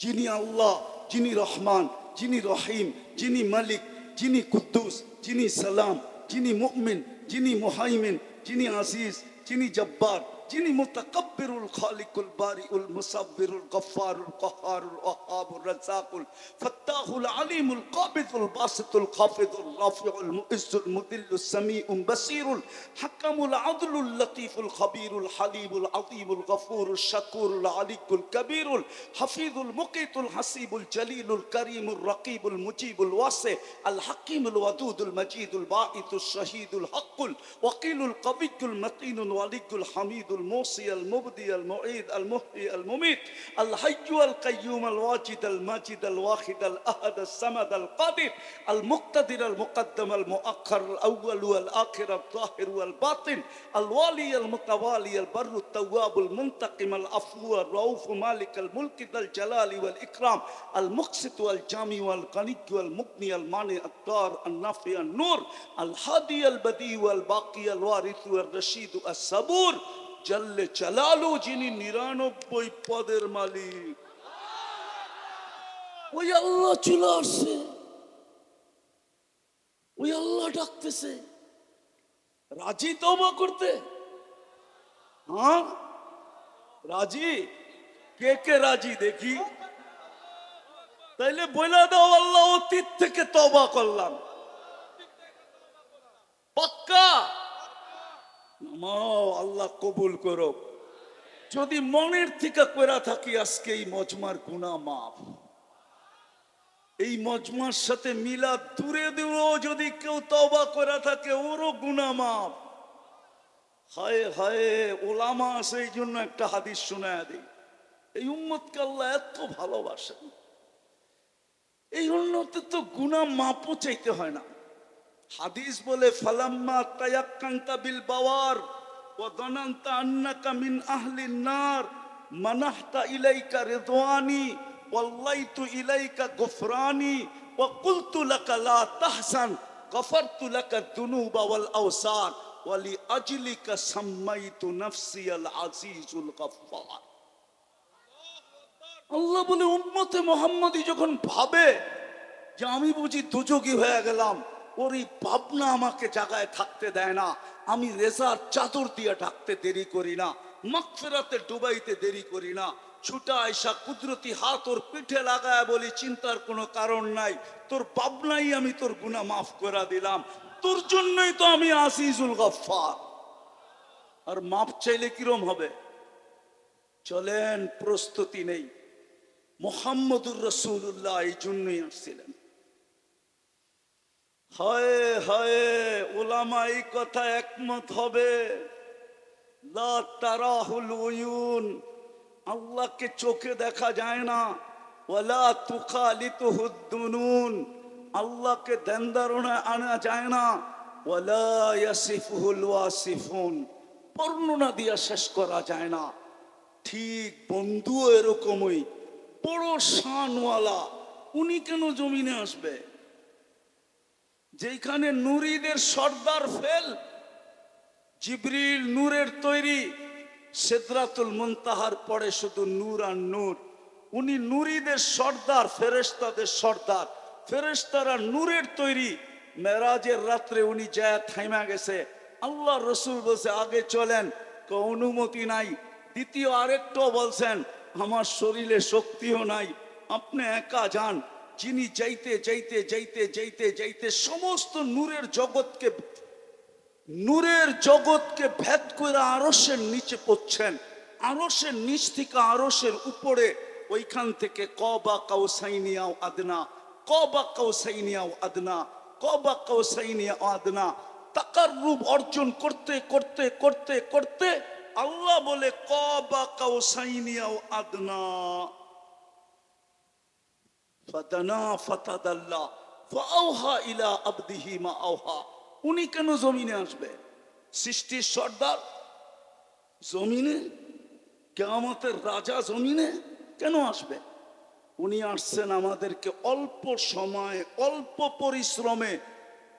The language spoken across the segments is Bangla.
যিনি আল্লাহ যিনি রহমান যিনি রহিম যিনি মালিক যিনি কুদ্দুস যিনি সালাম যিনি মুমিন যিনি মুহাইমিন যিনি আজিজ যিনি জব্বার যিনি মুতাকাব্বিরুল খালিকুল বারিউল মুসাব্বিরুল গফফারুল কাহারুল ওয়াহাবুর রাজ্জাকুল ফাত্তাহুল আলিমুল কাবিদুল বাসিতুল খাফিদুল রাফিউল মুইজ্জুল মুদিল্লুস সামিউল বাসিরুল হাকামুল আদলুল লতিফুল খাবিরুল হালিমুল আযীমুল গফুরুল শাকুরুল আলিকুল কবিরুল হাফিজুল মুকিতুল হাসিবুল জলিলুল করিমুল রকিবুল মুজিবুল ওয়াসি আল হাকিমুল ওয়াদুদুল মজিদুল বাঈতুল শহীদুল হকুল ওয়াকিলুল কবিকুল মতিনুল ওয়ালিকুল হামিদুল موصي المبدي المعيد المحيي المميت الحي القيوم الواجد الماجد الواحد الأحد الصمد القادر المقتدر المقدم المؤخر الأول والآخر الظاهر والباطن الوالي المتوالي البر التواب المنتقم العفو الرؤوف مالك الملك ذا الجلال والإكرام المقسط والجامع والغني والمغني المانع الدار النافع النور الهادي البديع والباقي الوارث والرشيد الصبور জাল্লে চালালু যিনি নিরানব্বই পদের মালিক। ওই আল্লাহ চলে আসছে। ওই আল্লাহ ডাকতেছে। রাজি তবা করতে? হ্যাঁ? রাজি? কে কে রাজি দেখি? তাইলে বলে দাও আল্লাহ, অতীত থেকে তবা করলাম। পাক্কা? আল্লাহ কবুল করো যদি মনের থেকে কইরা থাকি, আজকে এই মজমার গুণা মাফ। এই মজমার সাথে মিলা দূরে দূরেও যদি কেউ তবা করা থাকে, ওরও গুণা মাফ। হায় হায়, ওলামা সেই জন্য একটা হাদিস শোনায় দিই। এই উম্মতকে আল্লাহ এত ভালোবাসেন। এই উন্নতে তো গুণা মাপও চাইতে হয় না। হাদিস বলে, ফালাম্মা তায়াক্কান্তা বিল বাওয়ার ওয়া দানান্তা আন্নাকা মিন আহলিন নার, মানাহতা ইলাইকা রিদওয়ানি ওয়াল্লাইতু ইলাইকা গুফরানি ওয়া কুলতু লাকা লা তাহজান, গফরতু লাকা দুনুবা ওয়াল আওসার, ওয়া লি আজলিকা সাম্মাইতু নাফসি আল আজিজুল গফফার। আল্লাহ বলে, উম্মতে মোহাম্মদী যখন ভাবে যে আমি বুঝি দুযোগী হয়ে গেলাম ওর এই ভাবনা আমাকে জায়গায় থাকতে দেয় না। আমি রেজার চাদর দিয়ে ডাকতে দেরি করি না। মাকফেরাতে ডুবাইতে দেরি করি না। ছুটা আইসা কুদরতি হাত ওর পিঠে লাগায় বলি, চিন্তার কোনো কারণ নাই। তোর ভাবনাই আমি তোর গুণা মাফ করে দিলাম। তোর জন্যই তো আমি আসিজুল গফফার। আর মাপ চাইলে কিরম হবে? চলেন, প্রস্তুতি নেই। মোহাম্মদুর রসুল্লাহ এই জন্যই আসছিলেন। হায় হায় ওলামা এই কথা একমত হবে। আল্লাহকে চোখে দেখা যায় না। ওয়ালা তুখালিতুহুদ দুনুন, আল্লাহকে ধারণায় আনা যায় না। ওয়ালা ইয়াসিফুহুল ওয়াসিফুন, বর্ণনা দিয়া শেষ করা যায় না। ঠিক বন্ধুও এরকমই, বড় শানওয়ালা, উনি কেন জমিনে আসবে? যেখানে নুরিদের সর্দার ফেল, জিবরিল নূরের তৈরি সেদরাতুল মুনতাহার পরে শুধু নূর আর নূর। উনি নুরিদের সর্দার, ফেরেশতাদের সর্দার। ফেরেশতারা নূরের তৈরি। মেরাজের রাত্রে উনি যায়, থাইমা গেছে। আল্লাহ রসুল বলছে, আগে চলেন, ক অনুমতি নাই। দ্বিতীয় আরেকটাও বলছেন, আমার শরীরে শক্তিও নাই, আপনি একা যান। যিনি যাইতে যাইতে যাইতে যাইতে যাইতে সমস্ত নূরের জগৎকে নূরের জগৎকে ভেদ করে আরসের নিচে পড়ছেন। আরসের নিচ থেকে আরসের উপরে, ওইখান থেকে কবা কাউসাইনিয়াও আদনা, কবা কাউসাইনিয়াও আদনা, কবা কাউসাইনিয়া আদনা। তাকার রূপ অর্জন করতে করতে করতে করতে আল্লাহ বলে, কবা কাউসাইনিয়াও আদনা। উনি কেন জমিনে আসবে? সৃষ্টির সর্দার? জমিনে? কেয়ামতের রাজা জমিনে কেন আসবে? উনি আসছেন আমাদেরকে অল্প সময়, অল্প পরিশ্রমে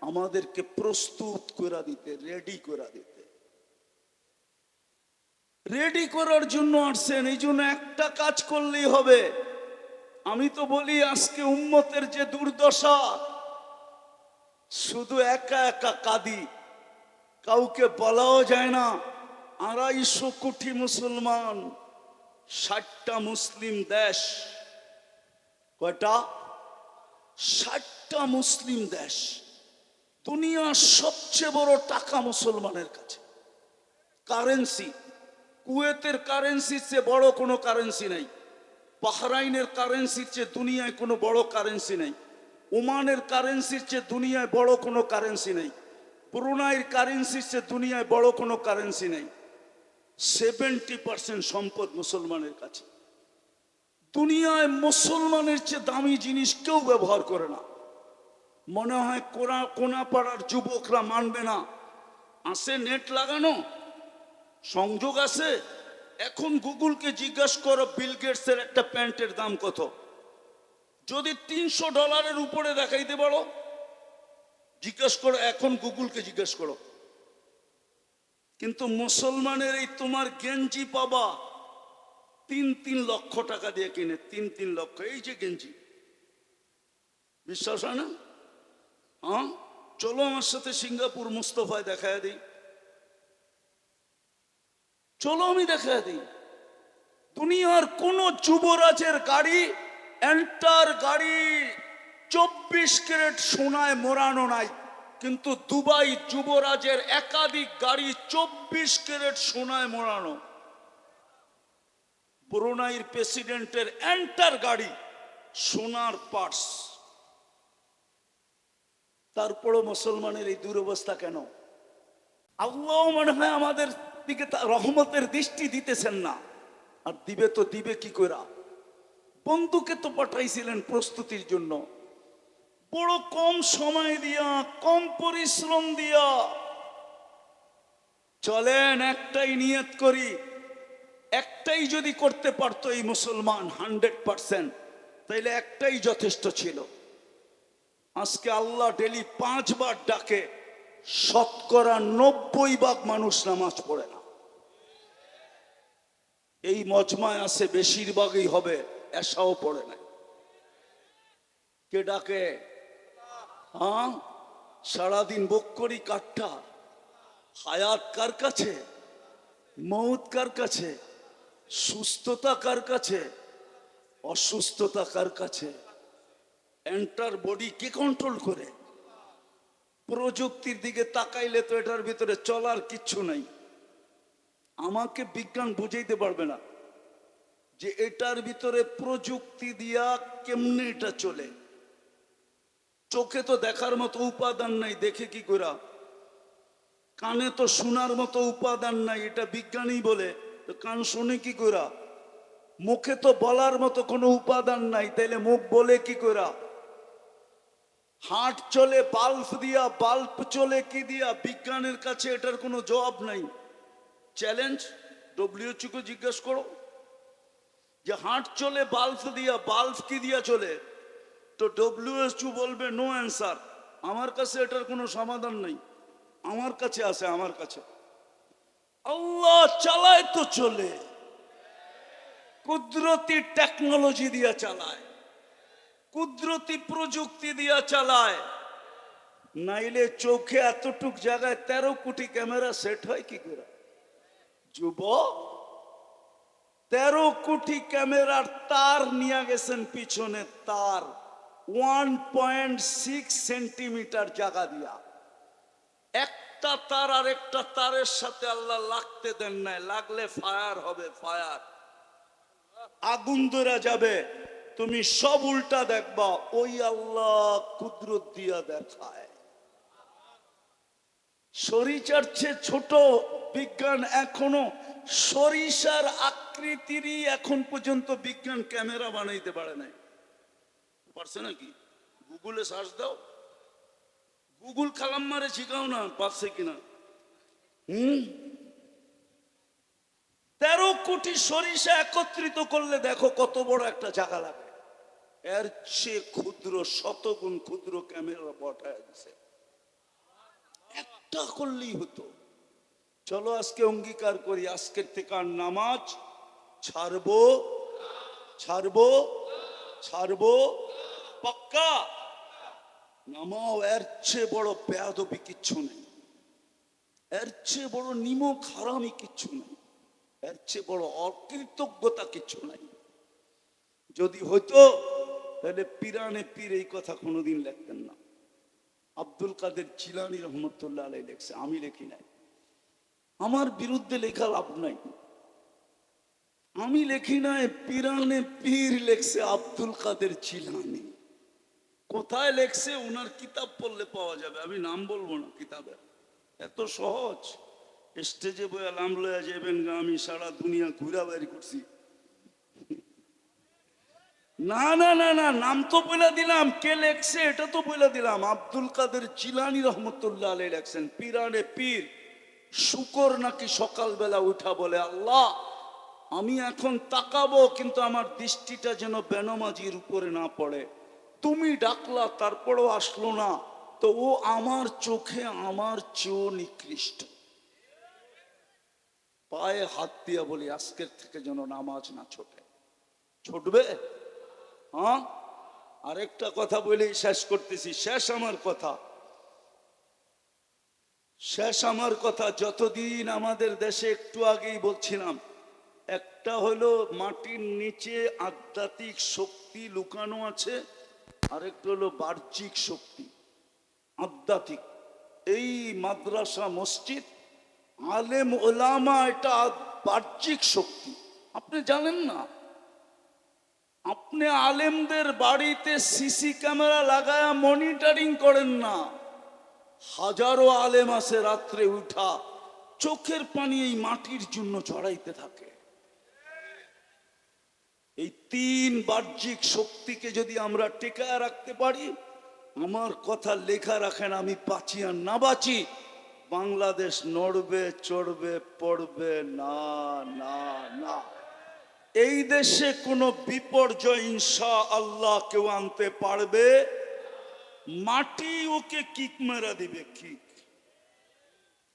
আমাদেরকে প্রস্তুত করে দিতে, রেডি করে দিতে। রেডি করার জন্য আসছেন, এই জন্য একটা কাজ করলেই হবে। আমি তো বলি আজকে উম্মতের যে দুর্দশা, শুধু একা একা কাঁদি, কাউকে বলাও যায় না। আড়াইশো কোটি মুসলমান, ষাটটা মুসলিম দেশ। কয়টা? ষাটটা মুসলিম দেশ। দুনিয়ার সবচেয়ে বড় টাকা মুসলমানের কাছে। কারেন্সি, কুয়েতের কারেন্সির চেয়ে বড় কোনো কারেন্সি নেই। বাহরাইনের কারেন্সির চেয়ে দুনিয়ায় কোনো বড় কারেন্সি নেই। ওমানের কারেন্সির চেয়ে দুনিয়ায় বড় কোনো কারেন্সি নেই। ব্রুনাইয়ের কারেন্সির চেয়ে দুনিয়ায় বড় কোনো কারেন্সি নেই। সেভেন্টি পার্সেন্ট সম্পদ মুসলমানের কাছে। দুনিয়ায় মুসলমানের চেয়ে দামি জিনিস কেউ ব্যবহার করে না। মনে হয় কোনা কোনা পাড়ার যুবকরা মানবে না। আসে নেট লাগানো, সংযোগ আছে এখন গুগলকে জিজ্ঞাসা করো, বিল গেটসের একটা প্যান্টের দাম কত? যদি তিনশো ডলারের উপরে দেখাইতে পারো, জিজ্ঞাসা করো, এখন গুগলকে জিজ্ঞাসা করো। কিন্তু মুসলমানের এই তোমার গেঞ্জি পাবা, তিন তিন লক্ষ টাকা দিয়ে কিনে, তিন তিন লক্ষ, এই যে গেঞ্জি। বিশ্বাস হয় না? হ্যাঁ? চলো আমার সাথে সিঙ্গাপুর মুস্তফায় দেখায় দিই। চলো আমি দেখা দিই। দুনিয়ার কোন যুবরাজের গাড়ি, এন্টার গাড়ি, চব্বিশ ক্যারেট সোনায় মোড়ানো নাই। কিন্তু দুবাই যুবরাজের একাধিক গাড়ি চব্বিশ ক্যারেট সোনায় মোড়ানো। ব্রুনাইর প্রেসিডেন্টের এন্টার গাড়ি সোনার পার্স। তারপরও মুসলমানের এই দুরবস্থা কেন? আল্লাহ মনে হয় আমাদের দিকে রহমতের দৃষ্টি দিতেছেন না। আর দিবে তো দিবে কি করে বন্ধুকে তো পাঠাইছিলেন প্রস্তুতির জন্য। বড় কম সময় দিয়া, কম পরিশ্রম দিয়া। চলেন, একটাই নিয়ত করি। একটাই যদি করতে পারতো এই মুসলমান হান্ড্রেড পার্সেন্ট, তাইলে একটাই যথেষ্ট ছিল। আজকে আল্লাহ ডেলি পাঁচবার ডাকে শতকরা নব্বই ভাগ মানুষ নামাজ পড়ে না। এই মজমায় আছে, বেশিরভাগই হবে, এসাও পড়ে না। কে ডাকে? হ্যাঁ? সারাদিন বক করি কাঠটা হায়াত কার কাছে? মৌত কার কাছে? সুস্থতা কার কাছে? অসুস্থতা কার কাছে? এন্টার বডি কে কন্ট্রোল করে? প্রযুক্তির দিকে তাকাইলে তো এটার ভিতরে চলার কিচ্ছু নাই। আমাকে বিজ্ঞান বুঝাইতে পারবে না যে এটার ভিতরে প্রযুক্তি দিয়া কেমনে এটা চলে। চোখে তো দেখার মতো উপাদান নাই, দেখে কি করা কানে তো শোনার মতো উপাদান নাই, এটা বিজ্ঞানী বলে। কান শুনে কি করা মুখে তো বলার মতো কোনো উপাদান নাই, তাইলে মুখ বলে কি করা হাট চলে, বাল্ব দিয়া, বাল্ব চলে, কি দিয়া? বিজ্ঞানের কাছে এটার কোনো জবাব নাই। চ্যালেঞ্জ ডব্লিউএচকে জিজ্ঞেস করো। যে হাট চলে, বাল্ব দিয়া, বাল্ব কি দিয়া চলে? তো ডব্লিউএচও বলবে নো অ্যান্সার আমার কাছে এটার কোনো সমাধান নেই। আমার কাছে আছে, আমার কাছে। আল্লাহ চালায় তো চলে। কুদরতি টেকনোলজি দিয়া চালায়। কুদরতি প্রযুক্তি দিয়া চালায়। নাইলে চোখে এতটুক জায়গায় তেরো কোটি ক্যামেরা সেট হয় কি করে? যুবক, তেরো কোটি ক্যামেরার তার নিয়ে গেছেন পিছনে তার। ওয়ান পয়েন্ট সিক্স সেন্টিমিটার জায়গা দিয়া। একটা তার আর একটা তারের সাথে আল্লাহ লাগতে দেন নাই। লাগলে ফায়ার হবে, ফায়ার। আগুন ধরে যাবে। তুমি সব উল্টা দেখবা, ওই আল্লাহ কুদরত দিয়া দেখায়। সরিষার ছোট বিজ্ঞান এখনও, সরিষার আকৃতিরই এখন পর্যন্ত বিজ্ঞান ক্যামেরা বানাইতে পারে নাই। পারছে নাকি? গুগলে সার্চ দাও। গুগল খালাম মারে শিখাও না, পারছে কিনা হম? তেরো কোটি সরিষা একত্রিত করলে দেখো কত বড় একটা জায়গা লাগে এর চেয়ে ক্ষুদ্র, শতগুণ ক্ষুদ্র ক্যামেরা পাঠায় দিছে। একটা করলেই হতো। চলো আজকে অঙ্গীকার করি, আজকের থেকে আর নামাজ ছাড়বো ছাড়বো ছাড়বো, পাক্কা? নামাও, এর চেয়ে বড় বেয়াদবি কিচ্ছু নেই। এর চেয়ে বড় নিমক হারামি কিচ্ছু নেই। এর চেয়ে বড় অকৃতজ্ঞতা কিচ্ছু নাই। যদি হইতো তাহলে পিরানে পীর এই কথা কোনোদিন লিখতেন না। আব্দুল কাদের চিলানি রহমতুল্লাহ আলাই লেখছে, আমি লেখি নাই। আমার বিরুদ্ধে লেখা লাভ নাই। আমি লেখি নাই, পিরানে পীর লেখছে আব্দুল কাদের চিলানি কোথায় লেখছে ওনার কিতাব পড়লে পাওয়া যাবে। আমি নাম বলব না কিতাবের। এত সহজ। স্টেজে বইয়া লাম লয়া যাবেন আমি সারা দুনিয়া ঘুরা বাড়ি করছি। না না না না, নাম তো বলে দিলাম। কে লেখছে এটা তো বলে দিলাম। আব্দুল কাদের চিলানি রহমতুল্লাহ আলী লেখছেন পিরানে পীর, শুকর নাকি সকালবেলা উঠা? বলে আল্লাহ, আমি এখন তাকাবো, কিন্তু আমার দৃষ্টিটা যেন বেনমাজির উপরে না পড়ে। তুমি ডাকলা, তারপরও আসলো না। তো ও আমার চোখে আমার চেয়েও নিকৃষ্ট। পায়ে হাত দিয়া বলি, আজকের থেকে যেন নামাজ না ছোটে। ছুটবে? হ্যাঁ? আরেকটা কথা বলেই শেষ করতেছি। শেষ আমার কথা। শেষ আমার কথা যতদিন আমাদের দেশে একটু আগেই বলছিলাম, একটা হলো মাটির নিচে আধ্যাত্মিক শক্তি লুকানো আছে, আরেকটা হলো বাহ্যিক শক্তি, আধ্যাত্মিক। এই মাদ্রাসা মসজিদ, আলেম ওলামা এটা বাহ্যিক শক্তি। আপনি জানেন না? আপনি আলেমদের বাড়িতে সিসি ক্যামেরা লাগায়া মনিটরিং করেন না। হাজারো আলেম আছে রাত্রে উঠা, চোখের পানি এই মাটির জন্য চড়াইতে থাকে। এই তিন বাহ্যিক শক্তিকে যদি আমরা টেকায় রাখতে পারি, আমার কথা লেখা রাখেন, আমি বাঁচি আর না বাঁচি, বাংলাদেশ নড়বে, চড়বে, পড়বে, না না না। এই দেশে কোনো বিপর্যয় ইনশা আল্লাহ কেউ আনতে পারবে? মাটি ওকে কিক মেরা দিবে কিক।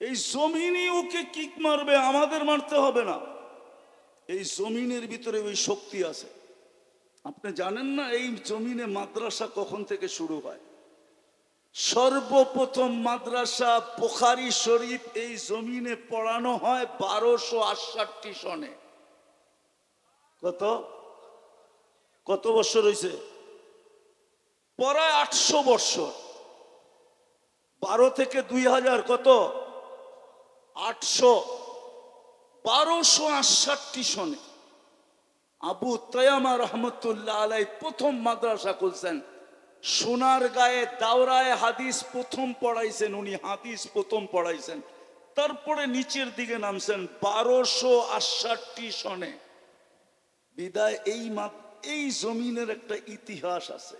এই জমিনই ওকে কিক মারবে, আমাদের মারতে হবে না। এই জমিনের ভিতরে ওই শক্তি আছে। আপনি জানেন না এই জমিনে মাদ্রাসা কখন থেকে শুরু হয়? সর্বপ্রথম মাদ্রাসা পোখারি শরীফ এই জমিনে পড়ানো হয় বারোশো আটষট্টি সনে। কত? কত বছর হয়েছে প্রায় আটশো বছর। বারো থেকে দুই হাজার কত? আটশো। বারোশো আটষট্টি সনে আবু তয়ামা রহমতুল্লাহ আলাই প্রথম মাদ্রাসা খুলছেন। সোনার গায়ে দাওরায় হাদিস প্রথম পড়াইছেন উনি, হাদিস প্রথম পড়াইছেন। তারপরে নিচের দিকে নামছেন বারোশো আটষট্টি সনে। বিদায় এই এই জমিনের একটা ইতিহাস আছে।